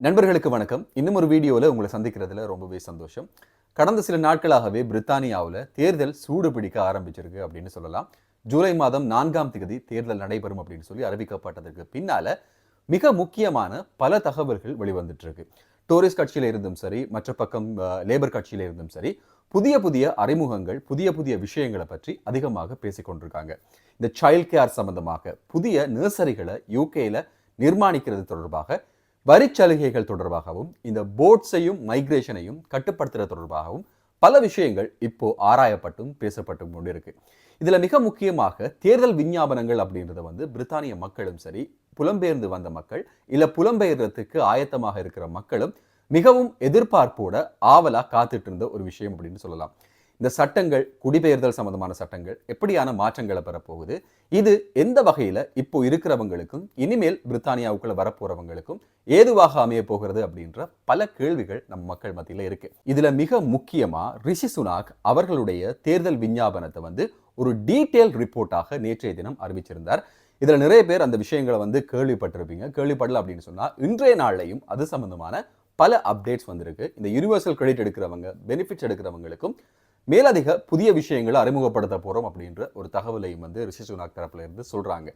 நண்பர்களுக்கு வணக்கம். இன்னும் ஒரு வீடியோவில் உங்களை சந்திக்கிறதுல ரொம்பவே சந்தோஷம். கடந்த சில நாட்களாகவே பிரித்தானியாவில் தேர்தல் சூடு பிடிக்க ஆரம்பிச்சிருக்கு அப்படின்னு சொல்லலாம். ஜூலை மாதம் நான்காம் தேதி தேர்தல் நடைபெறும் அப்படின்னு சொல்லி அறிவிக்கப்பட்டதற்கு பின்னால் மிக முக்கியமான பல தகவல்கள் வெளிவந்துட்டுருக்கு. டோரிஸ் கட்சியில இருந்தும் சரி மற்ற பக்கம் லேபர் கட்சியில் இருந்தும் சரி புதிய புதிய அறிமுகங்கள் புதிய புதிய விஷயங்களை பற்றி அதிகமாக பேசிக்கொண்டிருக்காங்க இந்த சைல்ட் கேர் சம்பந்தமாக புதிய நர்சரிகளை யூகேயில் நிர்மாணிக்கிறது தொடர்பாக வரிச்சலுகைகள் தொடர்பாகவும் இந்த போட்ஸையும் மைக்ரேஷனையும் கட்டுப்படுத்துறது தொடர்பாகவும் பல விஷயங்கள் இப்போ ஆராயப்பட்டும் பேசப்பட்டும் கொண்டிருக்கு. இதுல மிக முக்கியமாக தேர்தல் விஞ்ஞாபனங்கள் அப்படின்றத வந்து பிரித்தானிய மக்களும் சரி புலம்பெயர்ந்து வந்த மக்கள் இல்லை புலம்பெயர்றதுக்கு ஆயத்தமாக இருக்கிற மக்களும் மிகவும் எதிர்பார்ப்போட ஆவலா காத்துட்டு இருந்த ஒரு விஷயம் அப்படின்னு சொல்லலாம். இந்த சட்டங்கள் குடிபெயர்தல் சம்பந்தமான சட்டங்கள் எப்படியான மாற்றங்களை பெறப்போகுது? இது எந்த வகையில இப்போ இருக்கிறவங்களுக்கும் இனிமேல் பிரித்தானியாவுக்குள்ள வரப்போறவங்களுக்கும் ஏதுவாக அமைய போகிறது அப்படின்ற பல கேள்விகள் நம்ம மக்கள் மத்தியில இருக்கு. இதுல மிக முக்கியமா ரிஷி சுனாக் அவர்களுடைய தேர்தல் விஞ்ஞாபனத்தை வந்து ஒரு டீட்டெயில் ரிப்போர்ட்டாக நேற்றைய தினம் அறிவிச்சிருந்தார். இதுல நிறைய பேர் அந்த விஷயங்களை வந்து கேள்விப்பட்டிருப்பீங்க. கேள்விப்படல அப்படின்னு சொன்னா இன்றைய நாள்லையும் அது சம்பந்தமான பல அப்டேட்ஸ் வந்திருக்கு. இந்த யூனிவர்சல் கிரெடிட் எடுக்கிறவங்க பெனிஃபிட்ஸ் எடுக்கிறவங்களுக்கும் மேலதிக புதிய விஷயங்களை அறிமுகப்படுத்த போறோம் அப்படின்ற ஒரு தகவலையும் வந்து ரிஷி சுனாக் தரப்புல இருந்து சொல்றாங்க.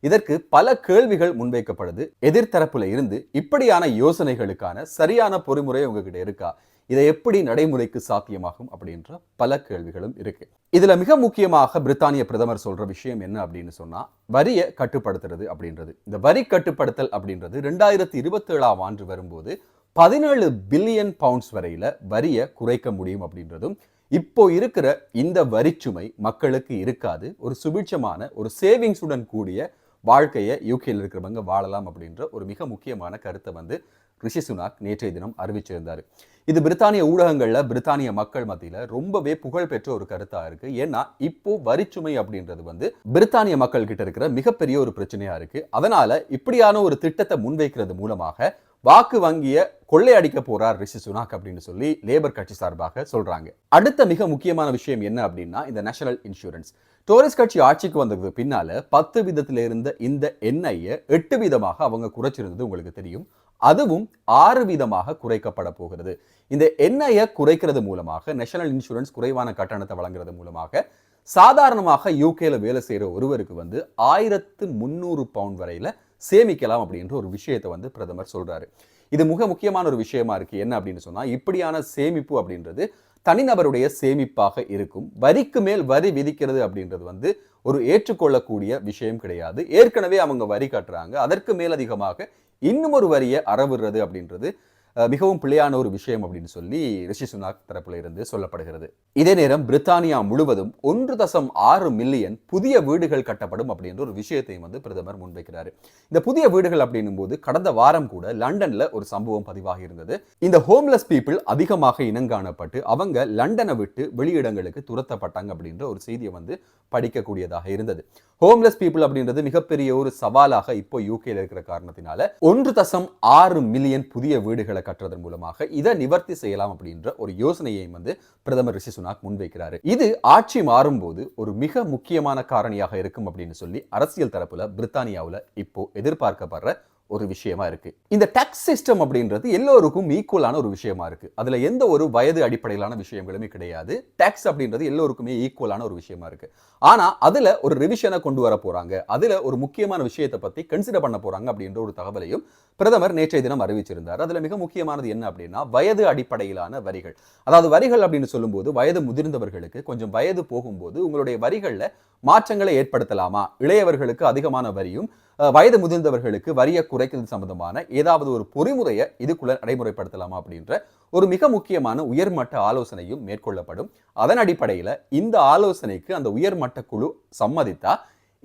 இதற்கு பல கேள்விகள் முன்வைக்கப்படுது. எதிர்த்தரப்புல இருந்து இப்படியான யோசனைகளுக்கான சரியான பொறிமுறை உங்ககிட்ட இருக்கா? இதை எப்படி நடைமுறைக்கு சாத்தியமாகும் அப்படின்ற பல கேள்விகளும் இருக்கு. இதுல மிக முக்கியமாக பிரித்தானிய பிரதமர் சொல்ற விஷயம் என்ன அப்படின்னு சொன்னா வரியை கட்டுப்படுத்துறது அப்படின்றது. இந்த வரி கட்டுப்படுத்தல் அப்படின்றது ரெண்டாயிரத்தி இருபத்தி ஏழாம் ஆண்டு வரும்போது பதினேழு பில்லியன் பவுண்ட்ஸ் வரையில வரியை குறைக்க முடியும் அப்படின்றதும் இப்போ இருக்கிற இந்த வரிச்சுமை மக்களுக்கு இருக்காது. ஒரு சுபிட்சமான ஒரு சேவிங்ஸுடன் கூடிய வாழ்க்கையை யூகேயில் இருக்கிறவங்க வாழலாம் அப்படின்ற ஒரு மிக முக்கியமான கருத்தை வந்து ரிஷி சுனாக் நேற்றைய தினம் அறிவிச்சிருந்தார். இது பிரித்தானிய ஊடகங்களில் பிரித்தானிய மக்கள் மத்தியில் ரொம்பவே புகழ்பெற்ற ஒரு கருத்தாக இருக்குது ஏன்னா இப்போ வரிச்சுமை அப்படின்றது வந்து பிரித்தானிய மக்கள் கிட்ட இருக்கிற மிகப்பெரிய ஒரு பிரச்சனையாக இருக்குது அதனால் இப்படியான ஒரு திட்டத்தை முன்வைக்கிறது மூலமாக வாக்கு வங்கிய கொள்ளையடிக்க போறார் ரிஷி சுனாக் அப்படின்னு சொல்லி லேபர் கட்சி சார்பாக சொல்றாங்க. அடுத்த மிக முக்கியமான விஷயம் என்ன அப்படின்னா இந்த நேஷனல் இன்சூரன்ஸ் டோரிஸ் கட்சி ஆட்சிக்கு வந்ததுக்கு பின்னால பத்து விதத்தில் இருந்த இந்த எண்ணெயை எட்டு விதமாக அவங்க குறைச்சிருந்தது உங்களுக்கு தெரியும். அதுவும் ஆறு வீதமாக குறைக்கப்பட போகிறது. இந்த எண்ணெயை குறைக்கிறது மூலமாக நேஷனல் இன்சூரன்ஸ் குறைவான கட்டணத்தை வழங்குறது மூலமாக சாதாரணமாக யூகேல வேலை செய்கிற ஒருவருக்கு வந்து ஆயிரத்து முந்நூறு பவுண்ட் வரையில சேமிக்கலாம் அப்படின்ற ஒரு விஷயத்தை வந்து பிரதமர் சொல்கிறாரு இது மிக முக்கியமான ஒரு விஷயமா இருக்குது என்ன அப்படின்னு சொன்னால் இப்படியான சேமிப்பு அப்படின்றது தனிநபருடைய சேமிப்பாக இருக்கும். வரிக்கு மேல் வரி விதிக்கிறது அப்படின்றது வந்து ஒரு ஏற்றுக்கொள்ளக்கூடிய விஷயம் கிடையாது. ஏற்கனவே அவங்க வரி கட்டுறாங்க. அதற்கு மேலதிகமாக இன்னும் ஒரு வரியை அறவிடுறது அப்படின்றது மிகவும் பிழையான ஒரு விஷயம் அப்படின்னு சொல்லி ரிஷி சுனாக் தரப்பில் இருந்து சொல்லப்படுகிறது. இதே நேரம் பிரித்தானியா முழுவதும் ஒன்று தசம் ஆறு மில்லியன் புதிய வீடுகள் கட்டப்படும் அப்படின்ற ஒரு விஷயத்தையும் வந்து பிரதமர் முன்வைக்கிறார். இந்த புதிய வீடுகள் அப்படின்னும் போது கடந்த வாரம் கூட லண்டன்ல ஒரு சம்பவம் பதிவாகி இருந்தது. இந்த ஹோம்லெஸ் பீப்புள் அதிகமாக இனங்காணப்பட்டு அவங்க லண்டனை விட்டு வெளியிடங்களுக்கு துரத்தப்பட்டாங்க அப்படின்ற ஒரு செய்தியை வந்து படிக்கக்கூடியதாக இருந்தது. ஹோம்லெஸ் பீப்புள் அப்படின்றது மிகப்பெரிய ஒரு சவாலாக இப்போ யூகேல இருக்கிற காரணத்தினால ஒன்று தசம் ஆறு மில்லியன் புதிய வீடுகளை கட்டுறதன் மூலமாக இதை நிவர்த்தி செய்யலாம் அப்படின்ற ஒரு யோசனையை வந்து பிரதமர் ரிஷி சுனாக் முன்வைக்கிறாரு. இது ஆட்சி மாறும்போது ஒரு மிக முக்கியமான காரணியாக இருக்கும் அப்படின்னு சொல்லி அரசியல் தரப்புல பிரித்தானியாவில் இப்போ எதிர்பார்க்கப்படுற ஒரு விஷயமா இருக்கு. இந்த டேக்ஸ் சிஸ்டம் அப்படின்றது எல்லோருக்கும் ஈக்குவலான ஒரு விஷயமா இருக்கு. அதுல எந்த ஒரு வயது அடிப்படையிலான விஷயங்களுமே கிடையாது. டேக்ஸ் அப்படின்றது எல்லோருக்குமே ஈக்குவலான ஒரு விஷயமா இருக்கு. ஆனா அதுல ஒரு ரிவிஷனை கொண்டு வர போறாங்க. அதுல ஒரு முக்கியமான விஷயத்தை பத்தி கன்சிடர் பண்ண போறாங்க அப்படின்ற ஒரு தகவலையும் பிரதமர் நேற்றைய தினம் அறிவிச்சிருந்தார். அதுல மிக முக்கியமானது என்ன அப்படின்னா வயது அடிப்படையிலான வரிகள். அதாவது வரிகள் அப்படின்னு சொல்லும்போது வயது முதிர்ந்தவர்களுக்கு கொஞ்சம் வயது போகும்போது உங்களுடைய வரிகளில் மாற்றங்களை ஏற்படுத்தலாமா? இளையவர்களுக்கு அதிகமான வரியும் வயது முதிர்ந்தவர்களுக்கு வரியை குறைக்கிறது சம்பந்தமான ஏதாவது ஒரு பொறிமுறையை இதுக்குள்ள நடைமுறைப்படுத்தலாமா அப்படின்ற ஒரு மிக முக்கியமான உயர்மட்ட ஆலோசனையும் மேற்கொள்ளப்படும். அதன் அடிப்படையில் இந்த ஆலோசனைக்கு அந்த உயர்மட்ட குழு சம்மதித்தா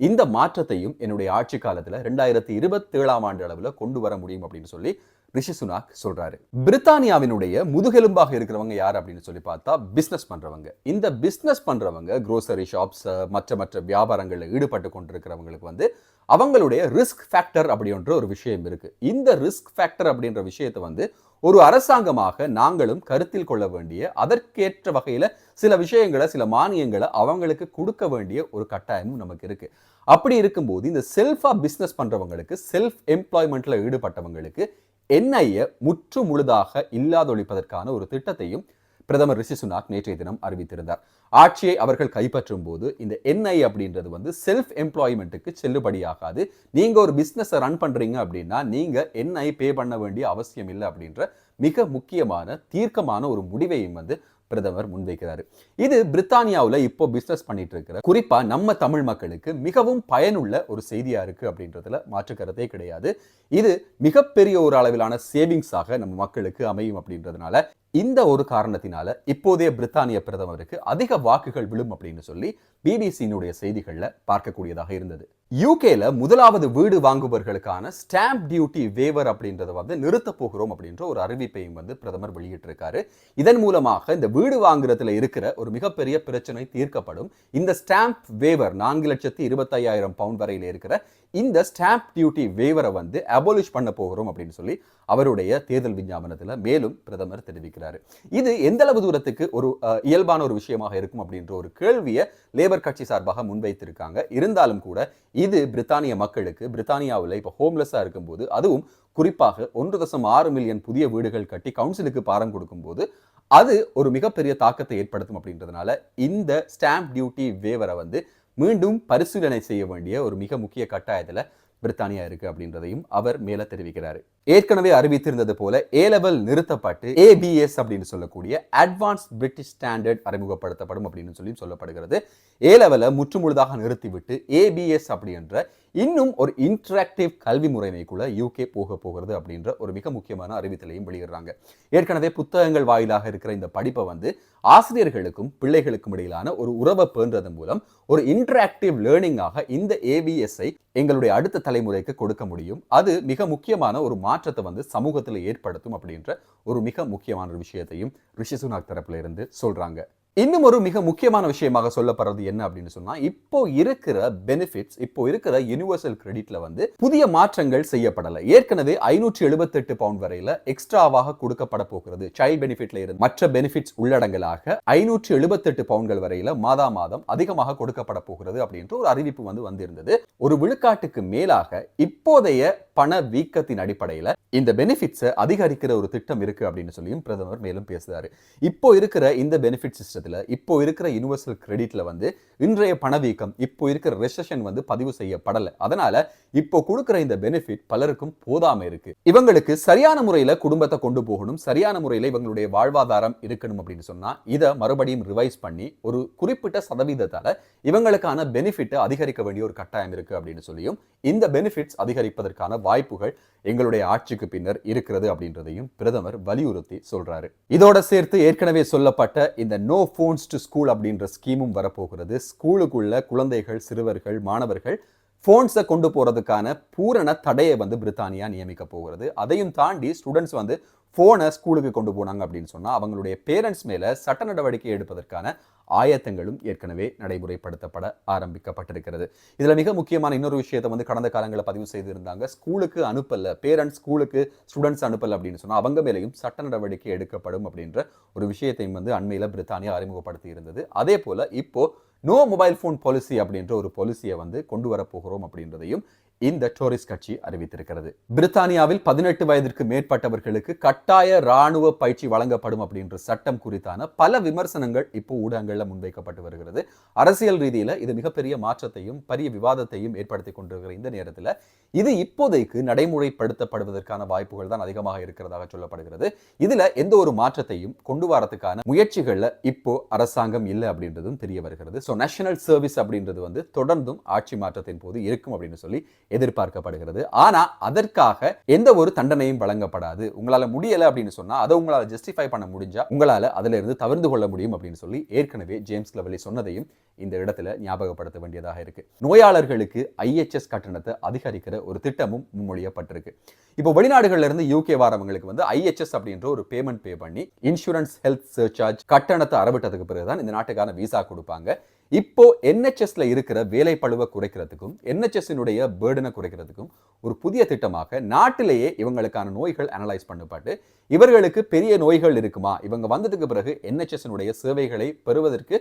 இந்த மாற்றத்தையும் என்னுடைய ஆட்சி காலத்தில் ரெண்டாயிரத்தி இருபத்தேழாம் ஆண்டு அளவில் கொண்டு வர முடியும் அப்படின்னு சொல்லி ரிஷி சுனாக் சொல்றாரு. பிரித்தானியாவினுடைய முதுகெலும்பாக இருக்கிறவங்க யார் அப்படின்னு சொல்லி பார்த்தா பிஸ்னஸ் பண்றவங்க. இந்த பிஸ்னஸ் பண்றவங்க குரோசரி ஷாப்ஸ் மற்ற மற்ற வியாபாரங்களில் ஈடுபட்டு கொண்டிருக்கிறவங்களுக்கு வந்து அவங்களுடைய ரிஸ்க் ஃபேக்டர் அப்படின்ற ஒரு விஷயம் இருக்குது இந்த ரிஸ்க் ஃபேக்டர் அப்படின்ற விஷயத்தை வந்து ஒரு அரசாங்கமாக நாங்களும் கருத்தில் கொள்ள வேண்டிய அதற்கேற்ற வகையில் சில விஷயங்களை சில மானியங்களை அவங்களுக்கு கொடுக்க வேண்டிய ஒரு கட்டாயமும் நமக்கு இருக்குது அப்படி இருக்கும்போது இந்த செல்ஃபாக பிஸ்னஸ் பண்ணுறவங்களுக்கு செல்ஃப் எம்ப்ளாய்மெண்ட்டில் ஈடுபட்டவங்களுக்கு என்ஐயை முற்று முழுதாக இல்லாதொழிப்பதற்கான ஒரு திட்டத்தையும் பிரதமர் ரிஷி சுனாக் நேற்றைய தினம் அறிவித்திருந்தார். ஆட்சியை அவர்கள் கைப்பற்றும் போது இந்த என்ஐ அப்படின்றது வந்து செல்ஃப் எம்ப்ளாய்மெண்ட்டுக்கு செல்லுபடியாகாது. நீங்க ஒரு பிஸ்னஸை ரன் பண்றீங்க அப்படின்னா நீங்க என்ஐ பே பண்ண வேண்டிய அவசியம் இல்லை அப்படின்ற மிக முக்கியமான தீர்க்கமான ஒரு முடிவையும் வந்து பிரதமர் முன்வைக்கிறாரு. இது பிரித்தானியாவில் இப்போ பிஸ்னஸ் பண்ணிட்டு இருக்கிற குறிப்பா நம்ம தமிழ் மக்களுக்கு மிகவும் பயனுள்ள ஒரு செய்தியா இருக்கு அப்படின்றதுல மாற்று கருத்தே கிடையாது. இது மிகப்பெரிய ஒரு அளவிலான சேவிங்ஸாக நம்ம மக்களுக்கு அமையும் அப்படின்றதுனால இந்த ஒரு காரணத்தினால இப்போதைய பிரித்தானிய பிரதமருக்கு அதிக வாக்குகள் விழும் அப்படின்னு சொல்லி பிபிசியினுடைய செய்திகளில் பார்க்கக்கூடியதாக இருந்தது. யூகேல முதலாவது வீடு வாங்குபவர்களுக்கான ஸ்டாம்ப் டியூட்டி வேவர் அப்படின்றத வந்து நிறுத்த போகிறோம் அப்படின்ற ஒரு அறிவிப்பையும் வந்து பிரதமர் வெளியிட்டிருக்காரு. இதன் மூலமாக இந்த வீடு வாங்குறதுல இருக்கிற ஒரு மிகப்பெரிய பிரச்சனை தீர்க்கப்படும். இந்த ஸ்டாம்ப் வேவர் நான்கு லட்சத்தி இருபத்தையாயிரம் பவுண்ட் வரையில் இருக்கிற இந்த ஸ்டாம்ப் டியூட்டி வேவரை வந்து அபோலிஷ் பண்ண போகிறோம் அப்படின்னு சொல்லி அவருடைய தேர்தல் விஞ்ஞாபனத்தில் மேலும் பிரதமர் தெரிவிக்கிறார். இது எந்த அளவு தூரத்துக்கு ஒரு இயல்பான ஒரு விஷயமாக இருக்கும் அப்படின்ற ஒரு கேள்வியை லேபர் கட்சி சார்பாக முன்வைத்திருக்காங்க. இருந்தாலும் கூட இது பிரித்தானிய மக்களுக்கு பிரித்தானியாவில் இப்போ ஹோம்லெஸ்ஸாக இருக்கும்போது அதுவும் குறிப்பாக ஒன்று தசம் ஆறு மில்லியன் புதிய வீடுகள் கட்டி கவுன்சிலுக்கு பாரம் கொடுக்கும்போது அது ஒரு மிகப்பெரிய தாக்கத்தை ஏற்படுத்தும் அப்படின்றதுனால இந்த ஸ்டாம்ப் டியூட்டி வேவரை வந்து மீண்டும் பரிசீலனை செய்ய வேண்டிய ஒரு மிக முக்கிய கட்டாயத்தில் பிரித்தானியா இருக்கு அப்படின்றதையும் அவர் மேல தெரிவிக்கிறாரு. ஏற்கனவே அறிவித்திருந்தது போல ஏ லெவல் நிறுத்தப்பட்டு ஏபிஎஸ் அப்படின்னு சொல்லக்கூடிய அட்வான்ஸ் பிரிட்டிஷ் ஸ்டாண்டர்ட் அறிமுகப்படுத்தப்படும் அப்படின்னு சொல்லி சொல்லப்படுகிறது. ஏ லெவலை முற்றுமுழுதாக நிறுத்திவிட்டு ஏபிஎஸ் அப்படின்ற இன்னும் ஒரு இன்ட்ராக்டிவ் கல்வி முறைமைக்குள்ள யூகே போக போகிறது அப்படின்ற ஒரு மிக முக்கியமான அறிவித்தலையும் வெளியிடுறாங்க. ஏற்கனவே புத்தகங்கள் வாயிலாக இருக்கிற இந்த படிப்பை வந்து ஆசிரியர்களுக்கும் பிள்ளைகளுக்கும் இடையிலான ஒரு உறவை பேன்றதன் மூலம் ஒரு இன்ட்ராக்டிவ் லேர்னிங்காக இந்த ஏபிஎஸ்ஐ எங்களுடைய அடுத்த தலைமுறைக்கு கொடுக்க முடியும். அது மிக முக்கியமான ஒரு மாற்றத்தை வந்து சமூகத்தில் ஏற்படுத்தும் அப்படின்ற ஒரு மிக முக்கியமான ஒரு விஷயத்தையும் ரிஷி சுனாக் தரப்புல இருந்து சொல்றாங்க. இன்னும் ஒரு மிக முக்கியமான விஷயமாக சொல்லப்படுறது என்ன அப்படின்னு சொன்னா இப்போ இருக்கிற பெனிஃபிட்ஸ் இப்போ இருக்கிற யூனிவர்சல் கிரெடிட்ல வந்து புதிய மாற்றங்கள் செய்யப்படலை. ஏற்கனவே ஐநூற்றி எழுபத்தெட்டு பவுண்ட் வரையில எக்ஸ்ட்ராவாக கொடுக்கப்பட போகிறது. சைல்ட் பெனிஃபிட்ல இருந்து மற்ற பெனிஃபிட்ஸ் உள்ளடங்கலாக ஐநூற்றி எழுபத்தெட்டு பவுண்ட்கள் வரையில மாதா மாதம் அதிகமாக கொடுக்கப்பட போகிறது அப்படின்ற ஒரு அறிவிப்பு வந்து வந்திருந்தது. ஒரு விழுக்காட்டுக்கு மேலாக இப்போதைய பண வீக்கத்தின் அடிப்படையில இந்த பெனிஃபிட்ஸை அதிகரிக்கிற ஒரு திட்டம் இருக்கு அப்படின்னு சொல்லியும் பிரதமர் மேலும் பேசுறாரு. இப்போ இருக்கிற இந்த பெனிஃபிட் சிஸ்டத்துல இப்போ இருக்கிற யூனிவர்சல் கிரெடிட்ல வந்து இன்றைய பணவீக்கம் இப்போ இருக்கிற ரெசஷன் வந்து பதிவு செய்யப்படலை. அதனால இப்போ கொடுக்குற இந்த பெனிஃபிட் பலருக்கும் போதாம இருக்கு. இவங்களுக்கு சரியான முறையில குடும்பத்தை கொண்டு போகணும் சரியான முறையில இவங்களுடைய வாழ்வாதாரம் இருக்கணும் அப்படின்னு சொன்னா இதை மறுபடியும் ரிவைஸ் பண்ணி ஒரு குறிப்பிட்ட சதவீதத்தால இவங்களுக்கான பெனிஃபிட்டை அதிகரிக்க வேண்டிய ஒரு கட்டாயம் இருக்கு அப்படின்னு சொல்லியும் இந்த பெனிஃபிட்ஸ் அதிகரிப்பதற்கான வாய்ப்புகள் எங்களுடைய ஆட்சிக்கு பின்னர் இருக்கிறது அப்படின்றதையும் பிரதமர் வலியுறுத்தி சொல்றாரு. இதோட சேர்த்து ஏற்கனவே சொல்லப்பட்ட இந்த நோ ஃபோன்ஸ் டு ஸ்கூல் அப்படின்ற ஸ்கீமும் வரப்போகிறது. ஸ்கூலுக்குள்ள குழந்தைகள் சிறுவர்கள் மாணவர்கள் ஃபோன்ஸை கொண்டு போகிறதுக்கான பூரண தடையை வந்து பிரித்தானியா நியமிக்க போகிறது. அதையும் தாண்டி ஸ்டூடெண்ட்ஸ் வந்து ஃபோனை ஸ்கூலுக்கு கொண்டு போனாங்க அப்படின்னு சொன்னால் அவங்களுடைய பேரண்ட்ஸ் மேலே சட்ட நடவடிக்கை எடுப்பதற்கான ஆயத்தங்களும் ஏற்கனவே நடைமுறைப்படுத்தப்பட ஆரம்பிக்கப்பட்டிருக்கிறது. இதில் மிக முக்கியமான இன்னொரு விஷயத்தை வந்து கடந்த காலங்களில் பதிவு செய்திருந்தாங்க. ஸ்கூலுக்கு அனுப்பல பேரண்ட்ஸ் ஸ்கூலுக்கு ஸ்டூடெண்ட்ஸ் அனுப்பல அப்படின்னு சொன்னால் அவங்க மேலேயும் சட்ட நடவடிக்கை எடுக்கப்படும் அப்படின்ற ஒரு விஷயத்தையும் வந்து அண்மையில் பிரித்தானியா அறிமுகப்படுத்தி இருந்தது அதே போல் இப்போது நோ மொபைல் ஃபோன் பாலிசி அப்படின்ற ஒரு பாலிசியை வந்து கொண்டு வரப்போகிறோம் அப்படின்றதையும் இந்த டோரிஸ் கட்சி அறிவித்திருக்கிறது. பிரித்தானியாவில் பதினெட்டு வயதிற்கு மேற்பட்டவர்களுக்கு கட்டாய ராணுவ பயிற்சி வழங்கப்படும் அப்படின்ற சட்டம் குறித்தான பல விமர்சனங்கள் இப்போ ஊடகங்களில் முன்வைக்கப்பட்டு வருகிறது. அரசியல் ரீதியில் இது மிகப்பெரிய மாற்றத்தையும் பெரிய விவாதத்தையும் ஏற்படுத்தி கொண்டிருக்கிற இந்த நேரத்தில் இது இப்போதைக்கு நடைமுறைப்படுத்தப்படுவதற்கான வாய்ப்புகள் தான் அதிகமாக இருக்கிறதாக சொல்லப்படுகிறது. இதுல எந்த ஒரு மாற்றத்தையும் கொண்டு வரதுக்கான முயற்சிகள்ல இப்போ அரசாங்கம் இல்லை அப்படின்றதும் தெரிய வருகிறது. ஸோ நேஷனல் சர்வீஸ் அப்படின்றது வந்து தொடர்ந்தும் ஆட்சி மாற்றத்தின் போது இருக்கும் அப்படின்னு சொல்லி எதிர்பார்க்கப்படுகிறது. ஆனால் அதற்காக எந்த ஒரு தண்டனையும் வழங்கப்படாது. உங்களால் முடியலை அப்படின்னு சொன்னால் அதை உங்களால் ஜஸ்டிஃபை பண்ண முடிஞ்சா உங்களால் அதிலிருந்து தவிர்த்து கொள்ள முடியும் அப்படின்னு சொல்லி ஏற்கனவே ஜேம்ஸ் லெவலி சொன்னதையும் இந்த இடத்துல ஞாபகப்படுத்த வேண்டியதாக இருக்கு. நோயாளர்களுக்கு ஐஎச்எஸ் கட்டணத்தை அதிகரிக்கிற ஒரு திட்டமும் முன்மொழியப்பட்டிருக்கு. இப்போ வெளிநாடுகள்ல இருந்து யூகே வாரவங்களுக்கு வந்து ஐஎச்எஸ் அப்படின்ற ஒரு பேமெண்ட் பே பண்ணி இன்சூரன்ஸ் ஹெல்த் சர்ச்சார்ஜ் கட்டணத்தை அறவிட்டதுக்கு பிறகுதான் இந்த நாட்டுக்கான விசா கொடுப்பாங்க. இப்போ என்ஹெச்எஸ்ல இருக்கிற வேலை பழுவை குறைக்கிறதுக்கும் என்ஹெச்எஸ்னுடைய பேர்டனை குறைக்கிறதுக்கும் ஒரு புதிய திட்டமாக நாட்டிலேயே இவங்களுக்கான நோய்கள் அனலைஸ் பண்ணப்பட்டு இவர்களுக்கு பெரிய நோய்கள் இருக்குமா? இவங்க வந்ததுக்கு பிறகு என்ஹெச்எஸ்னுடைய சேவைகளை பெறுவதற்கு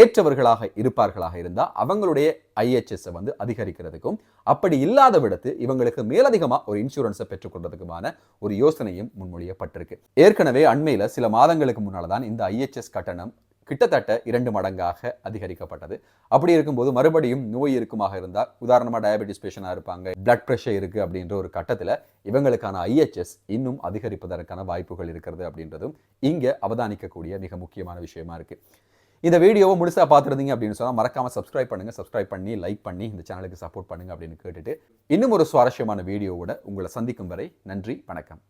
ஏற்றவர்களாக இருப்பார்களாக இருந்தால் அவங்களுடைய ஐஹெச்எஸ்ஸை வந்து அதிகரிக்கிறதுக்கும் அப்படி இல்லாத விடத்து இவங்களுக்கு மேலதிகமாக ஒரு இன்சூரன்ஸை பெற்றுக்கொள்றதுக்குமான ஒரு யோசனையும் முன்மொழியப்பட்டிருக்கு. ஏற்கனவே அண்மையில் சில மாதங்களுக்கு முன்னால் தான் இந்த ஐஹெச்எஸ் கட்டணம் கிட்டத்தட்ட இரண்டு மடங்காக அதிகரிக்கப்பட்டது. அப்படி இருக்கும்போது மறுபடியும் நோய் இருக்குமாக இருந்தால் உதாரணமாக டயபெட்டிஸ் பேஷனாக இருப்பாங்க பிளட் ப்ரெஷர் இருக்குது அப்படின்ற ஒரு கட்டத்தில் இவங்களுக்கான ஐஹெச்எஸ் இன்னும் அதிகரிப்பதற்கான வாய்ப்புகள் இருக்கிறது அப்படின்றதும் இங்கே அவதானிக்கக்கூடிய மிக முக்கியமான விஷயமா இருக்குது இந்த வீடியோவை முழுசாக பார்த்துருந்தீங்க அப்படின்னு சொன்னால் மறக்காம சப்ஸ்கிரைப் பண்ணுங்கள் சப்ஸ்கிரைப் பண்ணி லைக் பண்ணி இந்த சேனலுக்கு சப்போர்ட் பண்ணுங்க அப்படின்னு கேட்டுட்டு இன்னும் ஒரு சுவாரஸ்யமான வீடியோவோட உங்களை சந்திக்கும் வரை நன்றி வணக்கம்.